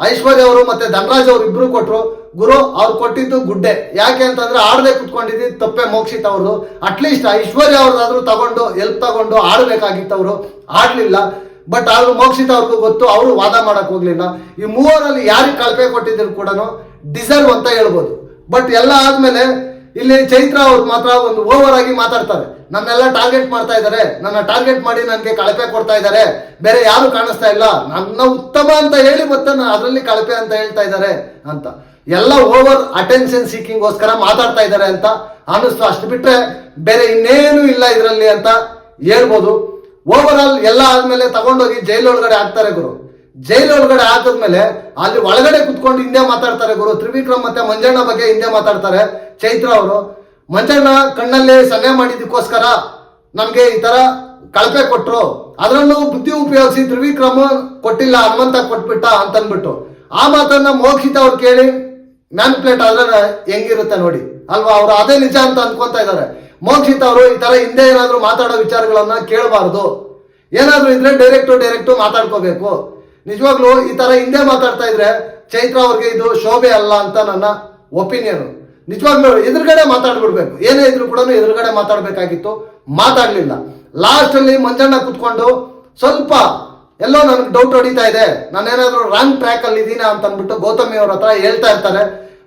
ಐಶ್ವರ್ಯ ಅವರು ಮತ್ತೆ ಧನರಾಜ್ ಅವ್ರು ಇಬ್ರು ಕೊಟ್ಟರು ಗುರು, ಅವ್ರು ಕೊಟ್ಟಿದ್ದು ಗುಡ್ಡೆ. ಯಾಕೆ ಅಂತಂದ್ರೆ ಆಡದೆ ಕುತ್ಕೊಂಡಿದ್ದು ತಪ್ಪೆ ಮೋಕ್ಷಿತ್ ಅವ್ರದ್ದು ಅಟ್ಲೀಸ್ಟ್ ಐಶ್ವರ್ಯ ಅವ್ರದ್ದಾದ್ರೂ ತಗೊಂಡು ಎಲ್ಪ್ ತಗೊಂಡು ಆಡಬೇಕಾಗಿತ್ತು ಅವರು ಆಡ್ಲಿಲ್ಲ. ಬಟ್ ಆದ್ರೂ ಮೋಕ್ಷಿತ ಅವ್ರಿಗೂ ಗೊತ್ತು, ಅವರು ವಾದ ಮಾಡಕ್ ಹೋಗ್ಲಿಲ್ಲ. ಈ ಮೂವರಲ್ಲಿ ಯಾರಿಗೆ ಕಳಪೆ ಕೊಟ್ಟಿದ್ರು ಕೂಡ ಡಿಸರ್ವ್ ಅಂತ ಹೇಳ್ಬೋದು. ಬಟ್ ಎಲ್ಲ ಆದ್ಮೇಲೆ ಇಲ್ಲಿ ಚೈತ್ರ ಅವ್ರು ಮಾತ್ರ ಒಂದು ಓವರ್ ಆಗಿ ಮಾತಾಡ್ತಾರೆ. ನನ್ನೆಲ್ಲ ಟಾರ್ಗೆಟ್ ಮಾಡ್ತಾ ಇದ್ದಾರೆ. ನನ್ನ ಟಾರ್ಗೆಟ್ ಮಾಡಿ ನನಗೆ ಕಳಪೆ ಕೊಡ್ತಾ ಇದ್ದಾರೆ. ಬೇರೆ ಯಾರು ಕಾಣಿಸ್ತಾ ಇಲ್ಲ. ನನ್ನ ಉತ್ತಮ ಅಂತ ಹೇಳಿ ಮತ್ತೆ ಅದರಲ್ಲಿ ಕಳಪೆ ಅಂತ ಹೇಳ್ತಾ ಇದ್ದಾರೆ ಅಂತ. ಎಲ್ಲ ಓವರ್ ಅಟೆನ್ಷನ್ ಸೀಕಿಂಗ್ಗೋಸ್ಕರ ಮಾತಾಡ್ತಾ ಇದ್ದಾರೆ ಅಂತ ಅನಿಸ್ತು ಅಷ್ಟು ಬಿಟ್ರೆ ಬೇರೆ ಇನ್ನೇನು ಇಲ್ಲ ಇದರಲ್ಲಿ ಅಂತ ಹೇಳ್ಬೋದು. ಓವರ್ ಆಲ್ ಎಲ್ಲ ಆದ್ಮೇಲೆ ತಗೊಂಡೋಗಿ ಜೈಲೊಳಗಡೆ ಹಾಕ್ತಾರೆ ಗುರು. ಜೈಲೊಳಗಡೆ ಹಾಕಿದ್ಮೇಲೆ ಅಲ್ಲಿ ಒಳಗಡೆ ಕುತ್ಕೊಂಡು ಹಿಂದೆ ಮಾತಾಡ್ತಾರೆ ಗುರು. ತ್ರಿವಿಕ್ರಮ್ ಮತ್ತೆ ಮಂಜಣ್ಣ ಬಗ್ಗೆ ಹಿಂದೆ ಮಾತಾಡ್ತಾರೆ. ಚೈತ್ರ ಅವರು, ಮಂಜಣ್ಣ, ಕಣ್ಣಲ್ಲಿ ಸಮಯ ಮಾಡಿದ್ದಕ್ಕೋಸ್ಕರ ನಮ್ಗೆ ಈ ತರ ಕಳಪೆ ಕೊಟ್ರು. ಅದರಲ್ಲೂ ಬುದ್ಧಿ ಉಪಯೋಗಿಸಿ ತ್ರಿವಿಕ್ರಮ ಕೊಟ್ಟಿಲ್ಲ, ಹನುಮಂತ ಕೊಟ್ಬಿಟ್ಟ ಅಂತನ್ಬಿಟ್ಟು ಆ ಮಾತನ್ನ ಮೋಕ್ಷಿತ ಅವ್ರು ಕೇಳಿ ಮ್ಯಾನ್ಪ್ಲೇಟ್ ಆದ್ರೆ ಹೆಂಗಿರುತ್ತೆ ನೋಡಿ. ಅಲ್ವಾ, ಅವ್ರು ಅದೇ ನಿಜ ಅಂತ ಅನ್ಕೊಂತ ಇದ್ದಾರೆ ಮೋಕ್ಷಿತ್ ಅವರು ಈ ತರ ಹಿಂದೆ ಏನಾದರೂ ಮಾತಾಡೋ ವಿಚಾರಗಳನ್ನ ಕೇಳಬಾರ್ದು. ಏನಾದರೂ ಇದ್ರೆ ಡೈರೆಕ್ಟು ಡೈರೆಕ್ಟು ಮಾತಾಡ್ಕೋಬೇಕು. ನಿಜವಾಗ್ಲೂ ಈ ತರ ಹಿಂದೆ ಮಾತಾಡ್ತಾ ಇದ್ರೆ ಚೈತ್ರ ಅವ್ರಿಗೆ ಇದು ಶೋಭೆ ಅಲ್ಲ ಅಂತ ನನ್ನ ಒಪಿನಿಯನ್ ನಿಜವಾಗ್ಲೂ ಎದುರುಗಡೆ ಮಾತಾಡ್ಬಿಡ್ಬೇಕು. ಏನೇ ಇದ್ರು ಕೂಡ ಎದುರುಗಡೆ ಮಾತಾಡ್ಬೇಕಾಗಿತ್ತು. ಮಾತಾಡ್ಲಿಲ್ಲ. ಲಾಸ್ಟ್ ಅಲ್ಲಿ ಮಂಜಣ್ಣ ಕುತ್ಕೊಂಡು ಸ್ವಲ್ಪ ಎಲ್ಲೋ ನನಗೆ ಡೌಟ್ ಹೊಡಿತಾ ಇದೆ. ನಾನೇನಾದ್ರೂ ರಾಂಗ್ ಟ್ರ್ಯಾಕ್ ಅಲ್ಲಿ ಇದೀನ ಅಂತ ಅಂದ್ಬಿಟ್ಟು ಗೌತಮಿ ಅವ್ರ ಹತ್ರ ಹೇಳ್ತಾ ಇರ್ತಾರೆ.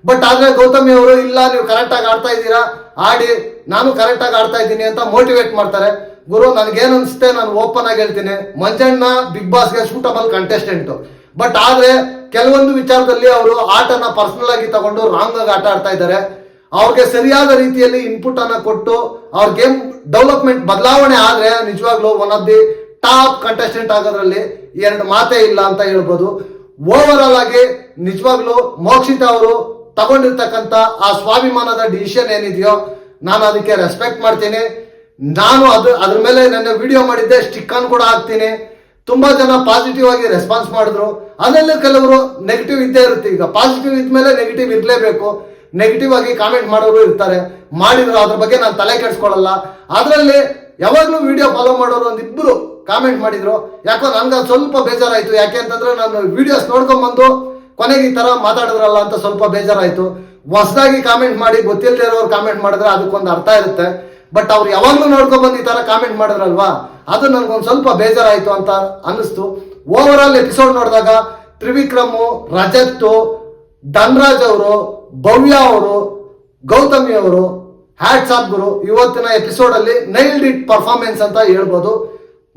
ಬಟ್ ಆದ್ರೆ ಗೌತಮಿ ಅವರು, ಇಲ್ಲ, ನೀವು ಕರೆಕ್ಟ್ ಆಗಿ ಆಡ್ತಾ ಇದ್ದೀರಾ. ಆಡಿ ನಾನು ಕರೆಕ್ಟ್ ಆಗಿ ಆಡ್ತಾ ಇದ್ದೀನಿ ಅಂತ ಮೋಟಿವೇಟ್ ಮಾಡ್ತಾರೆ. ಗುರು ನನಗೇನು ಅನ್ಸುತ್ತೆ ನಾನು ಓಪನ್ ಆಗಿ ಹೇಳ್ತೀನಿ. ಮಂಜಣ್ಣ ಬಿಗ್ ಬಾಸ್ಗೆ ಸೂಟಬಲ್ ಕಂಟೆಸ್ಟೆಂಟ್ ಬಟ್ ಆದ್ರೆ, ಕೆಲವೊಂದು ವಿಚಾರದಲ್ಲಿ ಅವರು ಆಟನ ಪರ್ಸನಲ್ ಆಗಿ ತಗೊಂಡು ರಾಂಗ್ ಆಗಿ ಆಟ ಆಡ್ತಾ ಇದ್ದಾರೆ. ಅವ್ರಿಗೆ ಸರಿಯಾದ ರೀತಿಯಲ್ಲಿ ಇನ್ಪುಟ್ ಅನ್ನ ಕೊಟ್ಟು, ಅವ್ರ ಗೇಮ್ ಡೆವಲಪ್ಮೆಂಟ್ ಬದಲಾವಣೆ ಆದ್ರೆ ನಿಜವಾಗ್ಲೂ one of the top contestant ಆಗೋದ್ರಲ್ಲಿ ಎರಡು ಮಾತೇ ಇಲ್ಲ ಅಂತ ಹೇಳ್ಬೋದು. ಓವರ್ ಆಲ್ ಆಗಿ ನಿಜವಾಗ್ಲೂ ಮೋಕ್ಷಿತ ಅವರು ತಗೊಂಡಿರ್ತಕ್ಕಂಥ ಆ ಸ್ವಾಭಿಮಾನದ ಡಿಸಿಷನ್ ಏನಿದೆಯೋ ನಾನು ಅದಕ್ಕೆ ರೆಸ್ಪೆಕ್ಟ್ ಮಾಡ್ತೀನಿ. ನಾನು ಅದು ಅದ್ರ ಮೇಲೆ ನನ್ನ ವಿಡಿಯೋ ಮಾಡಿದ್ದೆ ಸ್ಟಿಕ್ಕನ್ ಕೂಡ ಹಾಕ್ತೀನಿ. ತುಂಬಾ ಜನ ಪಾಸಿಟಿವ್ ಆಗಿ ರೆಸ್ಪಾನ್ಸ್ ಮಾಡಿದ್ರು. ಅದರಲ್ಲೂ ಕೆಲವರು ನೆಗೆಟಿವ್ ಇದ್ದೇ ಇರುತ್ತೆ. ಈಗ ಪಾಸಿಟಿವ್ ಇದ್ಮೇಲೆ ನೆಗೆಟಿವ್ ಇರಲೇಬೇಕು. ನೆಗೆಟಿವ್ ಆಗಿ ಕಾಮೆಂಟ್ ಮಾಡೋರು ಇರ್ತಾರೆ. ಮಾಡಿದ್ರು, ಅದ್ರ ಬಗ್ಗೆ ನಾನು ತಲೆ ಕೆಡಿಸ್ಕೊಳ್ಳಲ್ಲ. ಅದರಲ್ಲಿ ಯಾವಾಗಲೂ ವಿಡಿಯೋ ಫಾಲೋ ಮಾಡೋರು ಒಂದಿಬ್ಬರು ಕಾಮೆಂಟ್ ಮಾಡಿದ್ರು. ಯಾಕೋ ನನ್ಗೆ ಸ್ವಲ್ಪ ಬೇಜಾರಾಯಿತು. ಯಾಕೆ ಅಂತಂದ್ರೆ ನಾನು ವಿಡಿಯೋಸ್ ನೋಡ್ಕೊಂಡ್ ಬಂದು ಕೊನೆಗೆ ಈ ತರ ಮಾತಾಡಿದ್ರಲ್ಲ ಅಂತ ಸ್ವಲ್ಪ ಬೇಜಾರಾಯ್ತು. ಹೊಸದಾಗಿ ಕಾಮೆಂಟ್ ಮಾಡಿ ಗೊತ್ತಿಲ್ಲದೆ ಇರೋರು ಕಾಮೆಂಟ್ ಮಾಡಿದ್ರೆ ಅದಕ್ಕೊಂದು ಅರ್ಥ ಇರುತ್ತೆ. ಬಟ್ ಅವ್ರು ಯಾವಾಗಲೂ ನೋಡ್ಕೊಂಡ್ ಬಂದು ಈ ತರ ಕಾಮೆಂಟ್ ಮಾಡಿದ್ರಲ್ವಾ? ಅದು ನನ್ಗೊಂದು ಸ್ವಲ್ಪ ಬೇಜಾರಾಯ್ತು ಅಂತ ಅನ್ನಿಸ್ತು. ಓವರ್ ಎಪಿಸೋಡ್ ನೋಡಿದಾಗ ತ್ರಿವಿಕ್ರಮು ರಜತ್ತು ಧನ್ರಾಜ್ ಅವರು, ಭವ್ಯ ಅವರು, ಗೌತಮಿ ಅವರು ಹ್ಯಾಟ್ಸ್ ಆಫ್ ಗುರು, ಇವತ್ತಿನ ಎಪಿಸೋಡ್ ಅಲ್ಲಿ ನೈಲ್ಡ್ ಇಟ್ ಪರ್ಫಾರ್ಮೆನ್ಸ್ ಅಂತ ಹೇಳ್ಬೋದು.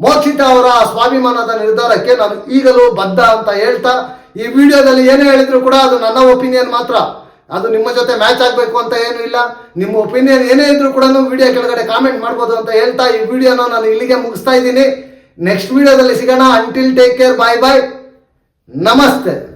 ಮೋಕ್ಷಿತ ಅವರ ಸ್ವಾಭಿಮಾನದ ನಿರ್ಧಾರಕ್ಕೆ ನಾನು ಈಗಲೂ ಬದ್ಧ ಅಂತ ಹೇಳ್ತಾ ಈ ವಿಡಿಯೋದಲ್ಲಿ ಏನೇ ಹೇಳಿದ್ರು ಕೂಡ ಅದು ನನ್ನ ಒಪಿನಿಯನ್ ಮಾತ್ರ. ಅದು ನಿಮ್ಮ ಜೊತೆ ಮ್ಯಾಚ್ ಆಗಬೇಕು ಅಂತ ಏನು ಇಲ್ಲ. ನಿಮ್ಮ ಒಪಿನಿಯನ್ ಏನೇ ಇದ್ರು ಕೂಡ ವಿಡಿಯೋ ಕೆಳಗಡೆ ಕಾಮೆಂಟ್ ಮಾಡ್ಬೋದು ಅಂತ ಹೇಳ್ತಾ ಈ ವಿಡಿಯೋನ ನಾನು ಇಲ್ಲಿಗೆ ಮುಗಿಸ್ತಾ ಇದ್ದೀನಿ. ನೆಕ್ಸ್ಟ್ ವಿಡಿಯೋದಲ್ಲಿ ಸಿಗೋಣ. Until take care bye bye ನಮಸ್ತೆ.